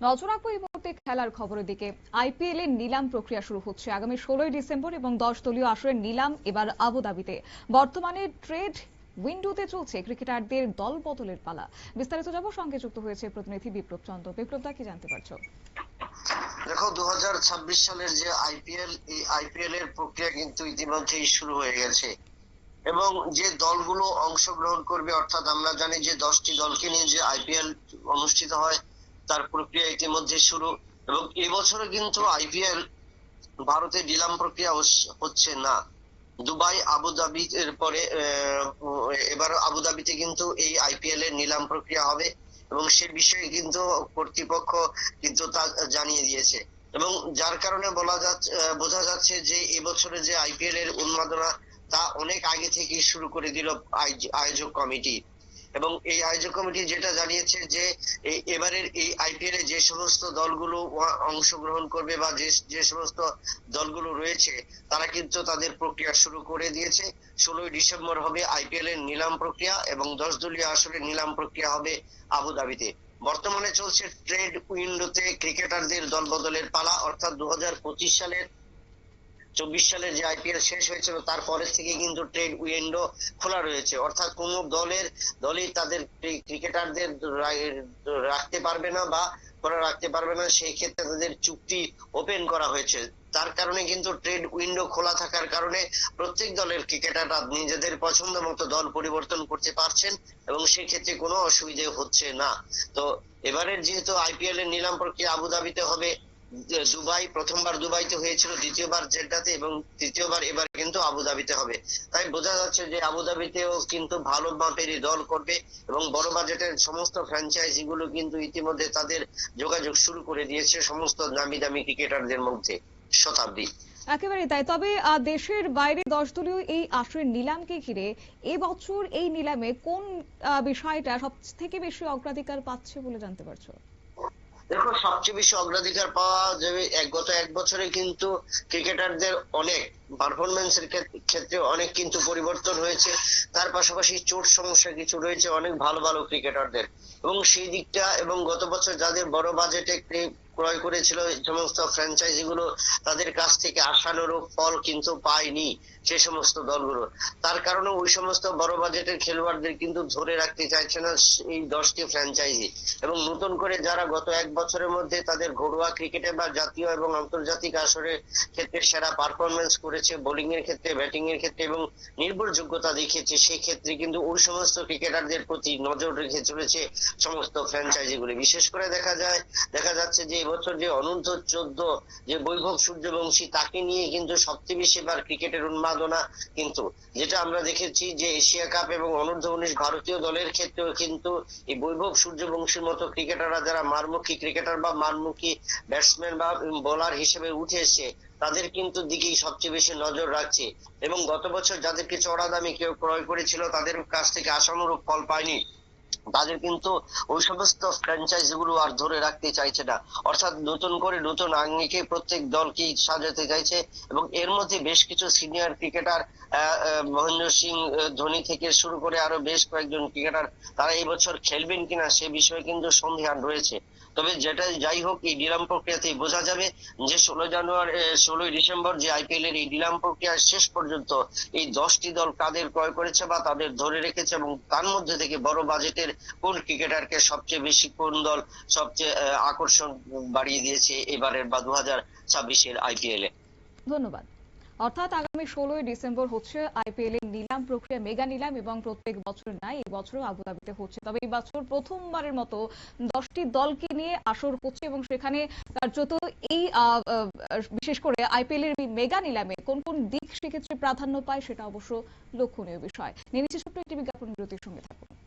নজর রাখব এই মুহূর্তে খেলার খবরের দিকে। আইপিএল এর নিলাম প্রক্রিয়া শুরু হচ্ছে। আগামী ষোলোই ডিসেম্বর এবং দশ দলীয় আসরের নিলাম এবার আবুধাবিতে। বর্তমানে ট্রেড উইন্ডোতে চলছে ক্রিকেটারদের দল বদলের পালা। বিস্তারিত যাব সঙ্গে যুক্ত হয়েছে প্রতিনিধি বিপ্লব চন্দ্র বিপ্লব দা, কি জানতে পারছ? দেখো দু হাজার ছাব্বিশ সালের যে আইপিএল, এই আইপিএল এর প্রক্রিয়া কিন্তু ইতিমধ্যেই শুরু হয়ে গেছে। এবং যে দলগুলো অংশগ্রহণ করবে, অর্থাৎ আমরা জানি যে দশটি দলকে নিয়ে যে আইপিএল অনুষ্ঠিত হয় তার প্রক্রিয়া ইতিমধ্যে শুরু এবং এবছরে কিন্তু আইপিএল ভারতে নিলাম প্রক্রিয়া হচ্ছে না। দুবাই আবুধাবি এর পরে এবার আবুধাবিতে কিন্তু এই আইপিএল এর নিলাম প্রক্রিয়া হবে এবং সে বিষয়ে কিন্তু কর্তৃপক্ষ কিন্তু তা জানিয়ে দিয়েছে। এবং যার কারণে বলা যাচ্ছে বোঝা যাচ্ছে যে এবছরে যে আইপিএল এর উন্মাদনা তা অনেক আগে থেকে শুরু করে দিল আয়োজ- আয়োজক কমিটি। এবং এই আয়োজক কমিটি যেটা জানিয়েছে যে এবারের এই আইপিএল এ যে সমস্ত দলগুলো অংশগ্রহণ করবে বা যে সমস্ত দলগুলো রয়েছে, তারা কিন্তু তাদের প্রক্রিয়া শুরু করে দিয়েছে। ষোলোই ডিসেম্বর হবে আইপিএল এর নিলাম প্রক্রিয়া এবং দশ দলীয় আসরে নিলাম প্রক্রিয়া হবে আবুধাবিতে। বর্তমানে চলছে ট্রেড উইন্ডোতে ক্রিকেটারদের দল বদলের পালা, অর্থাৎ দু হাজার পঁচিশ সালের চব্বিশ সালের যে আইপিএল শেষ হয়েছিল তারপরের থেকে কিন্তু ট্রেড উইন্ডো খোলা রয়েছে। অর্থাৎ কোন দলের, দলই তাদের ক্রিকেটারদের রাখতে পারবে না বা করা, রাখতে পারবে না, সেই ক্ষেত্রে তাদের চুক্তি ওপেন করা হয়েছে। তার কারণে কিন্তু ট্রেড উইন্ডো খোলা থাকার কারণে প্রত্যেক দলের ক্রিকেটাররা নিজেদের পছন্দ মতো দল পরিবর্তন করতে পারছেন এবং সেক্ষেত্রে কোনো অসুবিধে হচ্ছে না। তো এবারের যেহেতু আইপিএল এর নিলাম প্রক্রিয়া আবুধাবিতে হবে দুবাই, প্রথমবার দুবাইতে হয়েছিল, দ্বিতীয়বার জেড্ডাতে এবং তৃতীয়বার এবার কিন্তু আবুধাবিতে হবে। তাই বোঝা যাচ্ছে যে আবুধাবিতেও কিন্তু ভালো মাপেরই দল করবে এবং বড় বাজেটের সমস্ত ফ্র্যাঞ্চাইজি গুলো কিন্তু ইতিমধ্যে তাদের যোগাযোগ শুরু করে দিয়েছে সমস্ত দামি দামি ক্রিকেটারদের মধ্যে শতাব্দী। একেবারে তাই। তবে দেশের বাইরে দশ দলীয় এই আসরের নিলামকে ঘিরে এবছর এই নিলামে কোন বিষয়টা সব থেকে বেশি অগ্রাধিকার পাচ্ছে বলে জানতে পারছ? দেখো সবচেয়ে বেশি অগ্রাধিকার পাওয়া যাবে গত এক বছরে কিন্তু ক্রিকেটারদের অনেক। পারফরমেন্সের ক্ষেত্রে অনেক কিন্তু পরিবর্তন হয়েছে। তার পাশাপাশি চোট সমস্যা কিছু রয়েছে অনেক ভালো ভালো ক্রিকেটারদের এবং সেই দিকটা এবং গত বছর যাদের বড় বাজেটে ক্রয় করেছিল সমস্ত ফ্র্যাঞ্চাইজি গুলো, তাদের কাছ থেকে আশানুরূপ ফল কিন্তু পায়নি সে সমস্ত দলগুলো। তার কারণে ওই সমস্ত বড় বাজেটের খেলোয়াড়দের কিন্তু ধরে রাখতে চাইছে না এই দশটি ফ্র্যাঞ্চাইজি এবং নতুন করে যারা গত এক বছরের মধ্যে তাদের ঘরোয়া ক্রিকেটে বা জাতীয় এবং আন্তর্জাতিক আসরের ক্ষেত্রে সেরা পারফরমেন্স করেছে বোলিং এর ক্ষেত্রে ব্যাটিং এর ক্ষেত্রে এবং নির্ভরযোগ্যতা দেখিয়েছে সেই ক্ষেত্রে কিন্তু ওই সমস্ত ক্রিকেটারদের প্রতি নজর রেখে চলেছে সমস্ত ফ্র্যাঞ্চাইজি গুলি। বিশেষ করে দেখা যায়, দেখা যাচ্ছে যে এবছর যে অনূর্ধ্ব চোদ্দ, যে বৈভব সূর্যবংশী, তাকে নিয়ে কিন্তু সবচেয়ে বেশি এবার ক্রিকেটের উন্মাদনা কিন্তু, যেটা আমরা দেখেছি যে এশিয়া কাপ এবং অনূর্ধ্ব উনিশ ভারতীয় দলের ক্ষেত্রেও কিন্তু এই বৈভব সূর্যবংশীর মতো ক্রিকেটাররা যারা মারমুখী ক্রিকেটার বা মারমুখী ব্যাটসম্যান বা বোলার হিসেবে উঠে এসে তাদের কিন্তু দিকেই সবচেয়ে বেশি নজর রাখছে। এবং গত বছর যাদেরকে চড়া দামে কেউ ক্রয় করেছিল, তাদের কাছ থেকে আশানুরূপ ফল পায়নি। তাদের কিন্তু ওই সমস্ত ফ্র্যাঞ্চাইজি গুলো আর ধরে রাখতে চাইছে না। অর্থাৎ নতুন করে নতুন আঙ্গিকে প্রত্যেক দলকেই সাজাতে চাইছে এবং এর মধ্যে বেশ কিছু সিনিয়র ক্রিকেটার মহেন্দ্র সিং ধোনি থেকে শুরু করে আরও বেশ কয়েকজন ক্রিকেটার তারা এই বছর খেলবেন কিনা সে বিষয়ে কিন্তু সন্দেহান রয়েছে। তবে যেটা যাই হোক, এই নিলাম প্রক্রিয়াতেই বোঝা যাবে যে ষোলো জানুয়ারি ষোলোই ডিসেম্বর যে আইপিএল এর এই নিলাম প্রক্রিয়া শেষ পর্যন্ত এই দশটি দল কাদের ক্রয় করেছে বা তাদের ধরে রেখেছে এবং তার মধ্যে থেকে বড় বাজেটের কোন ক্রিকেটারকে সবচেয়ে বেশি কোন দল সবচেয়ে আকর্ষণ বাড়িয়ে দিয়েছে এবারের বা দু হাজার ছাব্বিশের আইপিএল এ? ধন্যবাদ। অর্থাৎ আগামী ষোলোই ডিসেম্বর হচ্ছে আইপিএল এর নিলাম প্রক্রিয়া, মেগা নিলাম এবং প্রত্যেক বছর নাই এই বছরও আবুধাবিতে হচ্ছে। তবে এই বছর প্রথমবারের মতো দশটি দলকে নিয়ে আসর হচ্ছে এবং সেখানে কার্যত এই বিশেষ করে আইপিএল এর মেগা নিলামে কোন কোন দিক সেক্ষেত্রে প্রাধান্য পায় সেটা অবশ্য লক্ষণীয় বিষয়। নিচ্ছে ছোট্ট একটি বিজ্ঞাপন বিরতির সঙ্গে থাকুন।